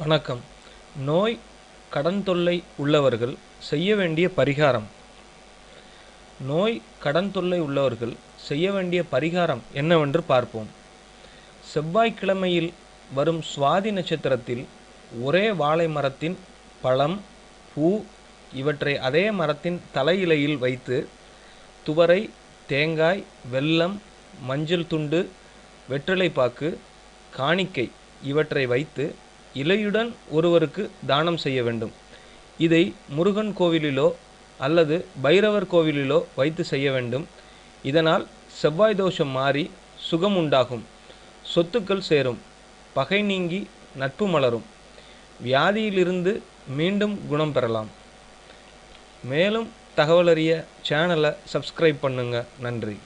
வணக்கம். நோய் கடன் தொல்லை உள்ளவர்கள் செய்ய வேண்டிய பரிகாரம். நோய் கடன் தொல்லை உள்ளவர்கள் செய்ய வேண்டிய பரிகாரம் என்னவென்று பார்ப்போம். செவ்வாய்க்கிழமையில் வரும் சுவாதி நட்சத்திரத்தில் ஒரே வாழை மரத்தின் பழம் பூ இவற்றை அதே மரத்தின் தலையிலையில் வைத்து துவரை தேங்காய் வெல்லம் மஞ்சள் துண்டு வெற்றிலைப்பாக்கு காணிக்கை இவற்றை வைத்து இலையுடன் ஒருவருக்கு தானம் செய்ய வேண்டும். இதை முருகன் கோவிலிலோ அல்லது பைரவர் கோவிலிலோ வைத்து செய்ய வேண்டும். இதனால் செவ்வாய் தோஷம் மாறி சுகம் உண்டாகும். சொத்துக்கள் சேரும். பகை நீங்கி நட்பு மலரும். வியாதியிலிருந்து மீண்டும் குணம் பெறலாம். மேலும் தகவலறிய சேனலை சப்ஸ்கிரைப் பண்ணுங்கள் நன்றி.